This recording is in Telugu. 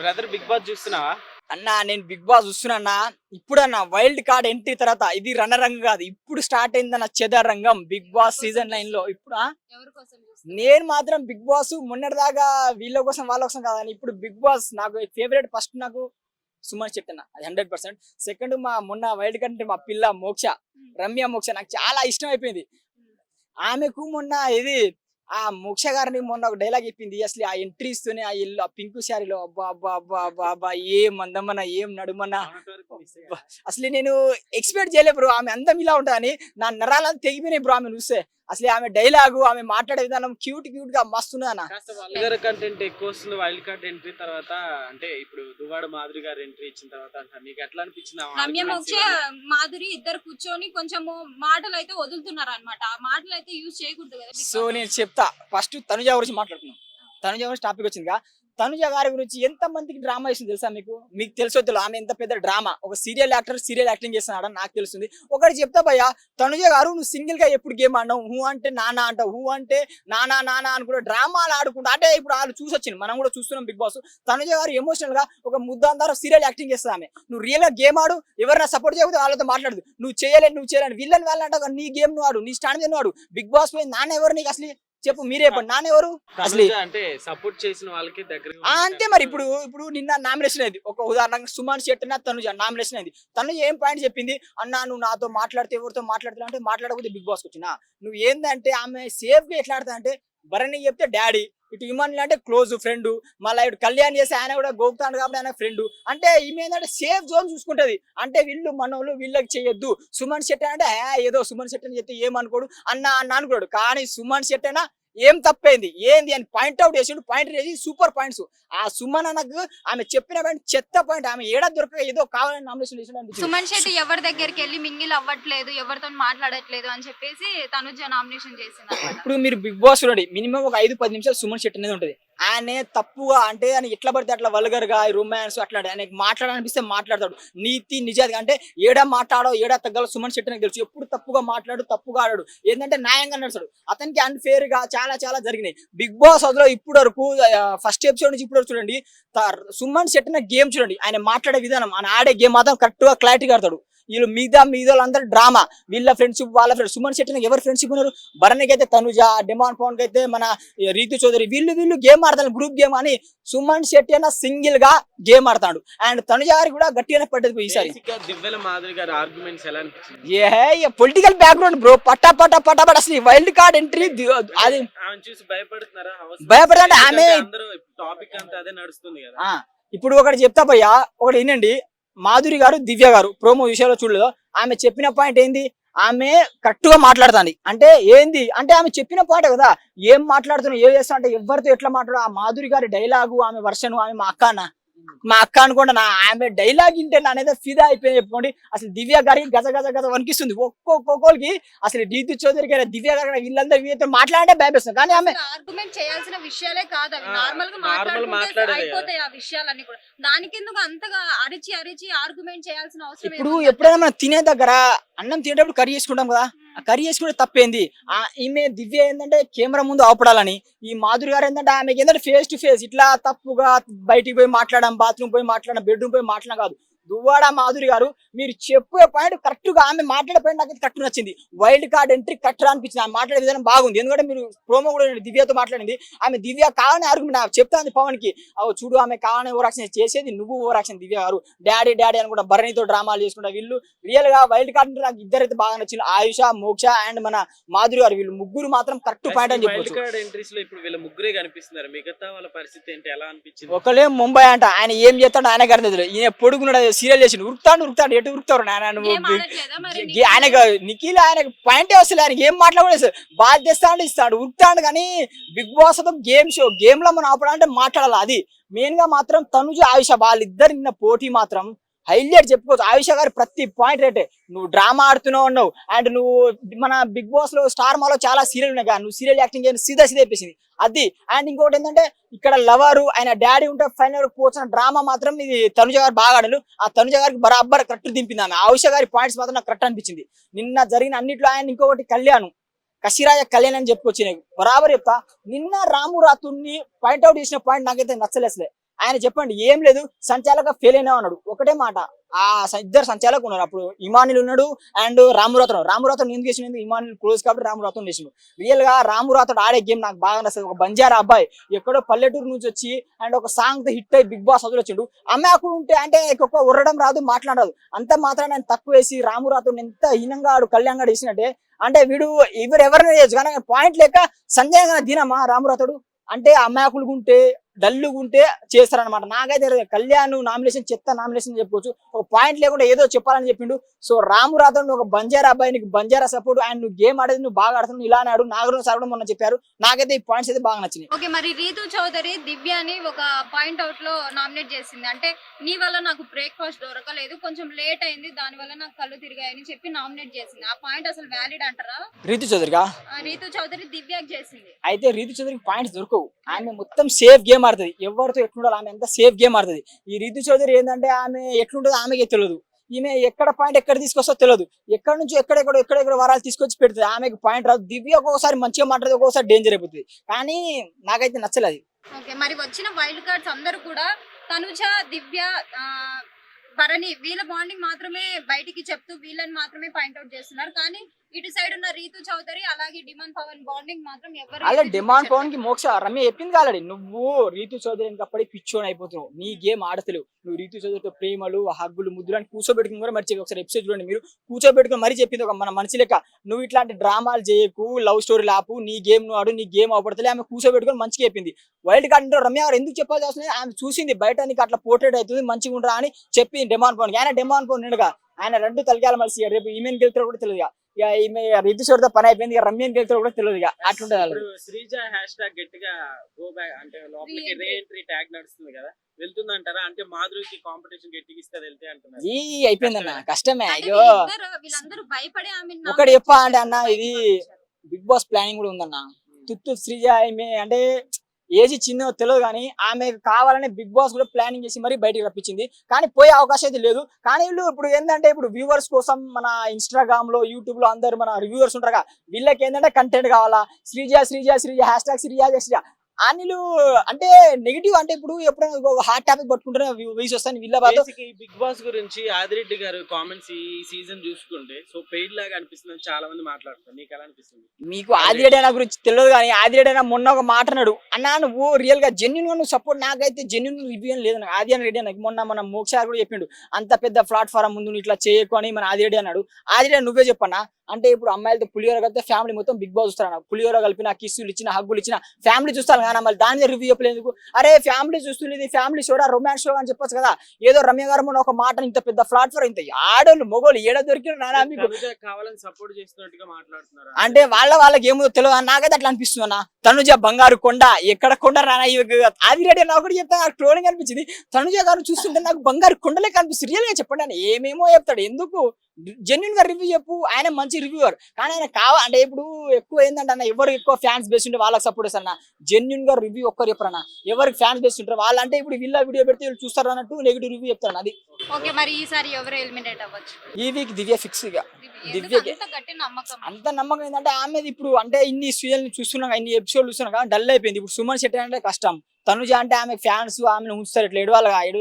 బ్రదర్ బిగ్ బాస్ చూస్తున్నావా? అన్నా నేను బిగ్ బాస్ చూస్తున్నా ఇప్పుడన్నా వైల్డ్ కార్డ్ ఎంట్రీ తర్వాత ఇది రణరంగం కాదు. ఇప్పుడు స్టార్ట్ అయిందన్న చెదరంగం బిగ్ బాస్ సీజన్ నైన్లో. ఇప్పుడు? నేను మాత్రం బిగ్ బాస్ మొన్నటిదాకా వీళ్ళ కోసం వాళ్ళ కోసం కాదని ఇప్పుడు బిగ్ బాస్ నాకు ఫేవరెట్ ఫస్ట్ నాకు సుమన్ చెట్టన్న అది హండ్రెడ్ పర్సెంట్ సెకండ్ మా మొన్న వైల్డ్ కార్డ్ అంటే మా పిల్ల మోక్ష రమ్య మోక్ష నాకు చాలా ఇష్టం అయిపోయింది. ఆమెకు మొన్న ఇది ఆ మోక్ష గారిని మొన్న ఒక డైలాగ్ చెప్పింది. అసలు ఆ ఎంట్రీ ఇస్తూనే ఆ ఎల్లో ఆ పింక్ శారీలో అబ్బా అబ్బా అబ్బా అబ్బా అబ్బా ఏం మందమన్నా ఏం నడుమన్నా. అసలు నేను ఎక్స్పెక్ట్ చేయలేదు బ్రో ఆమె అందం ఇలా ఉంటుందని నా నరాలను తెగిపోయినాయి బ్రో ఆమె చూస్తే. అసలు ఆమె డైలాగు ఆమె మాట్లాడే విధానం క్యూట్ క్యూట్గా మస్తున్నది అన్న కాస్త వల్గర్ కంటెంట్ ఎక్కువ వస్తుంది వైల్డ్ కార్డ్ ఎంట్రీ తర్వాత అంటే ఇప్పుడు దువ్వాడ మాధురి గారు ఎంట్రీ ఇచ్చిన తర్వాత అంట నీకు ఎట్లా అనిపించింది రమ్య? మాధురి ఇద్దరు కూర్చొని కొంచెము మాటలు అయితే వదులుతున్నారు అనమాట ఆ మాటలు అయితే యూజ్ చేయకూడదు కదా సో. నేను చెప్తా ఫస్ట్ తనుజ గురించి మాట్లాడుతున్నాం తనుజ గురించి టాపిక్ వచ్చిందిగా. తనుజ గారి గురించి ఎంత మందికి డ్రామా వేసింది తెలుసా మీకు? మీకు తెలుసు తెలియదు ఆమె ఎంత పెద్ద డ్రామా. ఒక సీరియల్ యాక్టర్ సీరియల్ యాక్టింగ్ చేస్తున్నాడు? నాకు తెలుస్తుంది. ఒకటి చెప్తా భయ్యా తనుజ గారు నువ్వు సింగిల్గా ఎప్పుడు గేమ్ ఆడినావు? హూ అంటే నానా అంటావు. హూ అంటే నానా నానా అనుకుంటా డ్రామాలు ఆడుకుంటా. అంటే ఇప్పుడు వాళ్ళు చూసొచ్చింది. మనం కూడా చూస్తున్నాం బిగ్ బాస్. తనుజ గారు ఎమోషనల్గా ఒక ముద్దాందారు సీరియల్ యాక్టింగ్ చేస్తుంది ఆమె. నువ్వు రియల్గా గేమ్ ఆడు ఎవరైనా సపోర్ట్ చేయకపోతే వాళ్ళతో మాట్లాడదు. నువ్వు చేయలేదు నువ్వు చేయలేదు వీళ్ళని వెళ్ళాలంటే నీ గేమ్ నువ్వు ఆడు నీ స్టాండ్ నువ్వు ఆడు. బిగ్ బాస్ పోయి నాన్న ఎవరు నీకు అసలు చెప్పు మీరే నాన్న ఎవరు? అసలు. అంటే సపోర్ట్ చేసిన వాళ్ళకి దగ్గర అంతే మరి. ఇప్పుడు ఇప్పుడు నిన్న నామినేషన్ అయింది ఒక ఉదాహరణకు సుమాన్ శెట్టి తనుజ నామినేషన్ అయింది తనుజ ఏం పాయింట్ చెప్పింది? అన్నా నువ్వు నాతో మాట్లాడితే ఎవరితో మాట్లాడుతున్నావు అంటే మాట్లాడకపోతే బిగ్ బాస్కి వచ్చినా. నువ్వు ఏందంటే ఆమె సేఫ్గా ఎట్లా ఆడుతా అంటే భరణి చెప్తే డాడీ ఇటు ఇమాన్ అంటే క్లోజ్ ఫ్రెండ్ మళ్ళీ ఇటు కళ్యాణ్ చేస్తే ఆయన కూడా గోపుతాడు కాబట్టి ఆయన ఫ్రెండ్. అంటే ఈమె ఏంటంటే సేఫ్ జోన్ చూసుకుంటది. అంటే వీళ్ళు మనోళ్ళు వీళ్ళకి చేయొద్దు. సుమన్ శెట్టి అంటే ఏదో సుమన్ శెట్టి అని చెప్తే ఏమనుకోడు? అన్న అన్న అనుకోడు. కానీ సుమన్ శెట్టి అయినా ఏం తప్పైంది ఏంది అని పాయింట్ అవుట్ చేసిండు పాయింట్ చేసి సూపర్ పాయింట్స్ ఆ సుమన్ అన్నకు ఆమె చెప్పిన పాయింట్ చెత్త పాయింట్ ఆమె ఏడా దొరక ఏదో కావాలని నామినేషన్ చేసిన. సుమన్ శెట్టి ఎవరి దగ్గరికి వెళ్ళి మింగిల్ అవ్వట్లేదు ఎవరితో మాట్లాడట్లేదు అని చెప్పేసి తనుజ నామినేషన్ చేసింది. ఇప్పుడు మీరు బిగ్ బాస్ చూడండి మినిమం ఒక ఐదు పది నిమిషాలు సుమన్ శెట్టి అనేది ఉంటుంది ఆయనే తప్పుగా అంటే ఆయన ఎట్లా పడితే అట్లా వల్గర్గా రొమాన్స్ అట్లా ఆయన మాట్లాడాలనిపిస్తే మాట్లాడతాడు. నీతి నిజాది అంటే ఏడా మాట్లాడో ఏడా తగ్గాలో సుమన్ శెట్టి నాకు తెలుసు. ఎప్పుడు తప్పుగా మాట్లాడు తప్పుగా ఆడాడు. ఏంటంటే న్యాయంగా నడుస్తాడు. అతనికి అన్ఫేర్గా చాలా చాలా జరిగినాయి. బిగ్ బాస్ అదిలో ఇప్పుడు వరకు ఫస్ట్ ఎపిసోడ్ నుంచి ఇప్పుడు వరకు చూడండి సుమన్ శెట్టిన గేమ్ చూడండి. ఆయన మాట్లాడే విధానం ఆయన ఆడే గేమ్ మాత్రం కరెక్ట్గా క్లారిటీగా ఆడతాడు. వీళ్ళు మిగతా మిగతా వాళ్ళందరూ డ్రామా. వీళ్ళ ఫ్రెండ్షిప్ వాళ్ళ ఫ్రెండ్స్ సుమన్ శెట్టి ఎవరు ఫ్రెండ్షిప్ ఉన్నారు? భరణికి అయితే తనుజ డిమాండ్ పవన్కి అయితే మన రీతు చౌదరి. వీళ్ళు వీళ్ళు గేమ్ ఆడతారు గ్రూప్ గేమ్ అని సుమన్ శెట్టి అన్న సింగిల్గా గేమ్ ఆడతాడు. అండ్ తనుజ గారికి కూడా గట్టిగానే పడ్డది ఈసారి. గారి ఏ పొలిటికల్ బ్యాక్గ్రౌండ్ బ్రో పట్టా పట్టా పట్టా పట్ట అసలు వైల్డ్ కార్డ్ ఎంట్రీ అది ఆమె- అందరూ టాపిక్ అంతా అదే నడుస్తుంది కదా. ఆ, ఇప్పుడు ఒకటి చెప్తా భయ్యా. ఒకటి వినండి. మాధురి గారు దివ్య గారు ప్రోమో విషయంలో చూడలేదు. ఆమె చెప్పిన పాయింట్ ఏంది? ఆమె కట్టుగా మాట్లాడుతుంది. అంటే ఏంది? అంటే ఆమె చెప్పిన పాయింట్ కదా ఏం మాట్లాడుతున్నా ఏం చేస్తా అంటే ఎవరితో ఎట్లా మాట్లాడు ఆ మాధురి గారి డైలాగు ఆమె వర్షను ఆమె మా అక్క మా అక్క అనుకోండి నా ఆమె డైలాగ్ ఇంటే నా అనేది ఫిదా అయిపోయింది చెప్పుకోండి. అసలు దివ్య గారికి గజ గజ గజ వణికిస్తుంది. ఒక్కొక్కరికి అసలు డీతు చౌదరి గారి దివ్య గారి వీళ్ళందరూ వీళ్ళతో మాట్లాడే భయపేస్తుంది కానీ ఆమె ఆర్గ్యుమెంట్ చేయాల్సిన విషయాలే కాదు అవి. నార్మల్గా మాట్లాడుకుంటే అయిపోతాయి ఆ విషయాలన్నీ కూడా. దానికి ఎందుకు అంతగా అరిచి అరిచి ఆర్గ్యుమెంట్ చేయాల్సిన అవసరం ఇప్పుడు? ఎప్పుడైనా మనం తినే దగ్గర అన్నం తినేటప్పుడు కర్రీ చేసుకుంటాం కదా. కర్రీ చేసుకుంటే తప్పేంది? ఆ ఈమె దివ్య ఏంటంటే కెమెరా ముందు ఆపడాలని. ఈ మాధురి గారు ఏంటంటే ఆమెకి ఏంటంటే ఫేస్ టు ఫేస్ ఇట్లా తప్పుగా బయటికి పోయి మాట్లాడడం బాత్రూమ్ పోయి మాట్లాడడం బెడ్రూమ్ పోయి మాట్లాడడం కాదు. దువ్వాడ మాధురి గారు మీరు చెప్పే పాయింట్ కరెక్ట్గా ఆమె మాట్లాడే పాయింట్ నాకు కరెక్ట్ నచ్చింది. వైల్డ్ కార్డ్ ఎంట్రీ కరెక్ట్ అనిపించింది. ఆమె మాట్లాడే విధానం బాగుంది. ఎందుకంటే మీరు ప్రోమో కూడా దివ్యతో మాట్లాడింది. ఆమె దివ్య కావాలని ఆర్గ్యుమెంట్ చెప్తాంది పవన్కి అవు చూడు ఆమె కావాలని ఓవరాక్షన్ చేసేది నువ్వు ఓవరాక్షన్ దివ్య గారు. డాడీ డాడీ అనుకుంటా భరణితో డ్రామాలు చేసుకుంటా వీళ్ళు. రియల్గా వైల్డ్ కార్డ్ అంటే నాకు ఇద్దరైతే బాగా నచ్చింది. ఆయుష మోక్ష అండ్ మన మాధురి గారు. వీళ్ళు ముగ్గురు మాత్రం కరెక్ట్ పాయింట్ అని చెప్పొచ్చు. కార్డ్ ఎంట్రీస్లో ఇప్పుడు వీళ్ళ ముగ్గురే కనిపిస్తున్నారు. మిగతా వాళ్ళ పరిస్థితి ఏంటి? ఎలా అనిపించింది? ఒకళ్ళే ముంబై అంట. ఆయన ఏం చేస్తాడు ఆయన గారి ఈయన పొడుగున్నాడు సీరియల్ చేసి ఉరుకుతాడు ఉరుకుతాడు. ఎటు ఉరుకుతారు నువ్వు? గే- ఆయనకు నిఖిల్ ఆయనకు పాయింటే వస్తలే ఆయనకి ఏం మాట్లాడలేదు బాధ తెస్తాడు ఇస్తాడు. ఉరుకుతాడు కానీ బిగ్ బాస్తో గేమ్ షో గేమ్లో మనం ఆపడాలంటే మాట్లాడాలి? అది మెయిన్గా మాత్రం తనుజ ఆయుష వాళ్ళిద్దరు నిన్న పోటీ మాత్రం హైలైట్ చెప్పుకోవచ్చు. ఆయుష గారు ప్రతి పాయింట్ రేటే. నువ్వు డ్రామా ఆడుతున్నావు అన్నావు అండ్ నువ్వు మన బిగ్ బాస్లో స్టార్ మాలో చాలా సీరియల్ ఉన్నాయి నువ్వు సీరియల్ యాక్టింగ్ చేయని సీదా సీదా అయిపోయింది అది. అండ్ ఇంకోటి ఏంటంటే ఇక్కడ లవరు ఆయన డాడీ ఉంటే ఫైనల్ పోచిన డ్రామా మాత్రం ఇది తనుజ గారు బాగా ఆడలు ఆ తనుజ గారికి బరాబర్ కరెక్ట్ దింపింది ఆమె. ఆయుష గారి పాయింట్స్ మాత్రం నాకు కరెక్ట్ అనిపించింది. నిన్న జరిగిన అన్నిట్లో ఆయన ఇంకొకటి కళ్యాణం కసిరాయ కళ్యాణ్ అని చెప్పుకొచ్చినాయి బరాబర్ చెప్తా నిన్న రాము రాతుని పాయింట్ అవుట్ చేసిన పాయింట్ నాకైతే నచ్చలేసలే. ఆయన చెప్పండి ఏం లేదు సంచాలక ఫెయిల్ అయినా అన్నాడు. ఒకటే మాట ఆ ఇద్దరు సంచాలకు ఉన్నారు. అప్పుడు ఇమానులు ఉన్నాడు అండ్ రామురాతను రామురాతను ఎందుకు చేసిన ఇమానులు క్లోజ్ కాబట్టి రామురాతను చేసిండు రియల్గా రామురాతడు ఆడే గేమ్ నాకు బాగా నచ్చింది. ఒక బంజారా అబ్బాయి ఎక్కడో పల్లెటూరు నుంచి వచ్చి అండ్ ఒక సాంగ్తో హిట్ అయ్యి బిగ్ బాస్ అదులు వచ్చిండు. అమ్మాయి అక్కడ ఉంటే అంటే ఎక్కువ ఉర్రడం రాదు మాట్లాడదు. అంత మాత్రం నేను తక్కువ వేసి రామురాతను ఎంత హీనంగా ఆడు కళ్యాణ్ గారు వేసినట్టే అంటే వీడు ఎవరు ఎవరిని చేయొచ్చు. కానీ పాయింట్ లేక సంజయ్ గారు దినమా రామురాతడు అంటే అమాయకులుగా ఉంటే డల్లుగా ఉంటే చేస్తారనమాట నాకైతే. కళ్యాణ్ నామినేషన్ చెత్త నామినేషన్ చెప్పుకోవచ్చు. ఒక పాయింట్ లేకుండా ఏదో చెప్పాలని చెప్పిండు. సో రాము రాథోడ్ ఒక బంజారా అబ్బాయి నీకు బంజారా సపోర్ట్ అండ్ నువ్వు గేమ్ ఆడేది నువ్వు బాగా ఆడుతున్నావు. ఇలా ఆడు. నాగరం సార్ కూడా మొన్న చెప్పారు. నాకైతే ఈ పాయింట్స్ అయితే బాగా నచ్చినాయి. ఓకే మరి రీతు చౌదరి దివ్యాని ఒక పాయింట్ అవుట్లో నామినేట్ చేసింది. అంటే నీ వల్ల నాకు బ్రేక్ఫాస్ట్ దొరకలేదు. కొంచెం లేట్ అయింది. దాని వల్ల నాకు కళ్ళు తిరిగాయని చెప్పి నామినేట్ చేసింది. ఆ పాయింట్ అసలు వ్యాలిడ్ అంటారా? రీతు చౌదరిగా ఆ, రీతు చౌదరి దివ్యాకి చేసింది. అయితే రీతు చౌదరికి పాయింట్స్ దొరకవు. ఆమె మొత్తం సేఫ్ గేమ్ ఆడుతుంది. ఎవరితో ఎట్లుండాలి ఆమె ఎంత సేఫ్ గేమ్ ఆడుతుంది. ఈ రితు చౌదరి ఏంటంటే ఆమె ఎట్లుంటుందో ఆమెకే తెలియదు ఈమె ఎక్కడ పాయింట్ ఎక్కడ తీసుకొస్తో తెలియదు ఎక్కడ నుంచి ఎక్కడెక్కడ ఎక్కడెక్కడ వరాలు తీసుకొచ్చి పెడుతుంది. ఆమెకు పాయింట్ రాదు. దివ్య ఒక్కొక్కసారి మంచిగా మాట్లాడదు ఒక్కొక్కసారి డేంజర్ అయిపోతుంది. కానీ నాకైతే నచ్చలేదు ఓకే మరి వచ్చిన వైల్డ్ కార్డ్స్ అందరూ కూడా తనుజ దివ్య భరణి వీళ్ళ బాండింగ్ మాత్రమే బయటికి చెప్తూ వీళ్ళని మాత్రమే పాయింట్ అవుట్ చేస్తున్నారు. కానీ ఇటు సైడ్ ఉన్న రీతు చౌదరి అలాగే డిమాండ్ పవన్ బాండింగ్ మాత్రం ఎవరు అలా డిమాండ్ పవన్. కి మోక్ష రమ్య చెప్పింది కాలడి నువ్వు రీతు చౌదరి అప్పటి పిచ్చోని అయిపోతున్నావు. నీ గేమ్ ఆడతలేవు. నువ్వు రీతు చౌదరితో ప్రేమలు హగ్గులు ముద్దులు అని కూర్చోబెట్టుకుని కూడా మరి ఒకసారి ఎపిసోడ్ చూడండి మీరు. కూర్చోబెట్టుకుని మరీ చెప్పింది ఒక మన మనిషి లెక్క. నువ్వు ఇట్లాంటి డ్రామాలు చేయకు లవ్ స్టోరీ ఆపు నీ గేమ్ నువ్వు ఆడు నీ గేమ్ అవపడతలే ఆమె కూర్చోబెట్టుకుని మంచిగా చెప్పింది. వైల్డ్ కార్డ్ అంటే రమ్య ఎందుకు చెప్పాల్సి వస్తుంది? ఆమె చూసింది బయట నీకు అట్లా పోర్ట్రేట్ అవుతుంది మంచిగా ఉండరా అని చెప్పింది డిమాండ్ పవన్ ఆయన డిమాండ్ పవన్ నిండుగా ఆయన రెండు తలకాయలు మలిసి రేపు ఈమెన్ గెలుతారో కూడా తెలియదు ఇక. ఈమె రీతు చౌదరితో పని అయిపోయింది. ఇక రమ్యన్ గెలుతారో కూడా తెలియదు ఇక. అట్లుంటుంది. ఇప్పుడు శ్రీజ హ్యాష్ ట్యాగ్ గట్టిగా గో బ్యాక్ అంటే లోపలికి. రీ ఎంట్రీ ట్యాగ్ నడుస్తుంది కదా. వెళ్తుందంటారా? అంటే మాధురికి కాంపిటీషన్ గట్టిగా ఇస్తే వెళ్తే అంటున్నారు. ఈ అయిపోయిందన్న కష్టమే. అంటే అయ్యో వీళ్ళందరూ భయపడి ఆమె ఒకటి చెప్పా అంటే అన్న ఇది బిగ్ బాస్ ప్లానింగ్ కూడా ఉందన్న. తుత్తు శ్రీజ ఆమె అంటే ఏజ్ చిన్న తెలియదు కానీ ఆమె కావాలని బిగ్ బాస్ కూడా ప్లానింగ్ చేసి మరీ బయటికి రప్పించింది. కానీ పోయే అవకాశం అయితే లేదు. కానీ వీళ్ళు ఇప్పుడు ఏంటంటే ఇప్పుడు వ్యూవర్స్ కోసం మన ఇన్స్టాగ్రామ్లో యూట్యూబ్లో అందరు మన రివ్యూవర్స్ ఉంటారు కదా. వీళ్ళకి ఏంటంటే కంటెంట్ కావాలా? Sreeja Sreeja Sreeja hashtag Sreeja Sreeja. అనిలు అంటే నెగిటివ్ అంటే ఇప్పుడు ఎప్పుడైనా హాట్ టాపిక్ పట్టుకుంటే వీస్ వస్తాను వీళ్ళ బాధ. బిగ్ బాస్ గురించి ఆదిరెడ్డి గారు కామెంట్స్ ఈ సీజన్ చూసుకుంటే సో పెయిడ్ లాగా అనిపిస్తుంది చాలా మంది మాట్లాడుతున్నారు. నీకు ఎలా అనిపిస్తుంది? మీకు ఆదిరేడైనా గురించి తెలియదు కానీ ఆదిరేడైనా మొన్న ఒక మాట అన్నాడు. అన్నా నువ్వు రియల్గా జెన్యున్గా నువ్వు సపోర్ట్ నాకైతే జెన్యున్ రివ్యూ లేదు. నాకు ఆది రెడ్డి నాకు మొన్న మన మోక్ష కూడా చెప్పిండు అంత పెద్ద ప్లాట్ఫారం ముందు ఇట్లా చేయకు అని మన ఆదిరెడ్డి అన్నాడు. ఆదిరెడ్డి నువ్వే చెప్పన్నా? అంటే ఇప్పుడు అమ్మాయిలతో పులిహోర కలిపితే ఫ్యామిలీ మొత్తం బిగ్ బాస్ చూస్తారన్న పులిహోర కలిపిన కిస్సులు ఇచ్చిన హగ్గులు ఇచ్చిన ఫ్యామిలీ చూస్తారు కానీ మళ్ళీ దాని రివ్యూ చెప్పలేదు అరే ఫ్యామిలీ చూస్తుంది ఇది ఫ్యామిలీ షోడా రొమాన్స్ షో అని చెప్పొచ్చు కదా. ఏదో రమ్య గారు ఒక మాట ఇంత పెద్ద ప్లాట్ఫారం ఇంత ఆడోళ్ళు మొగోళ్ళు ఏడ దొరికిన నానా మీకు? తనుజ కావాలని సపోర్ట్ చేస్తున్నట్టుగా మాట్లాడుతున్నారు అంటే వాళ్ళ వాళ్ళకి ఏమో తెలియదు అన్న. నాకైతే అట్లా అనిపిస్తుంది అన్న. తనుజ బంగారు కొండ ఎక్కడ కొండ రానా ఆదిరెడ్డి నాకు కూడా చెప్తా నాకు ట్రోలింగ్ అనిపించింది. తనుజ గారు చూస్తుంటే నాకు బంగారు కొండలే కనిపిస్తుంది. రియల్గా చెప్పండి ఏమేమో చెప్తాడు. ఎందుకు? జెన్యున్గా రివ్యూ చెప్పు. ఆయన మంచి రివ్యూవర్ కానీ ఆయన కావ అంటే ఇప్పుడు ఎక్కువ ఏంటంటే అన్న ఎవరు ఎక్కువ ఫ్యాన్స్ బేస్ ఉంటే వాళ్ళకి సపోర్ట్ చేస్తారు అన్న. జెన్యున్గా రివ్యూ ఒక్కరు చెప్పరన్న ఎవరికి ఫ్యాన్స్ బేస్ ఉంటారు వాళ్ళు అంటే ఇప్పుడు వీళ్ళ వీడియో పెడితే వీళ్ళు చూస్తారు అన్నట్టు నెగిటివ్ రివ్యూ చెప్తారు అది. ఓకే మరి ఈసారి ఎవరు ఎలిమినేట్ అవ్వచ్చు? ఈ వీక్ దివ్య ఫిక్స్ దివ్యకి. అంత నమ్మకం? ఏంటంటే ఆమె ఇప్పుడు అంటే ఇన్ని సీరియల్ చూస్తున్నాం ఇన్ని ఎపిసోడ్ చూస్తున్నాం కదా డల్ అయిపోయింది. ఇప్పుడు సుమన్ శెట్టి అంటే కష్టం. తనుజ అంటే ఆమె ఫ్యాన్స్ ఆమెను ఉంచుతారు ఇట్లా ఎడవాలి ఎడు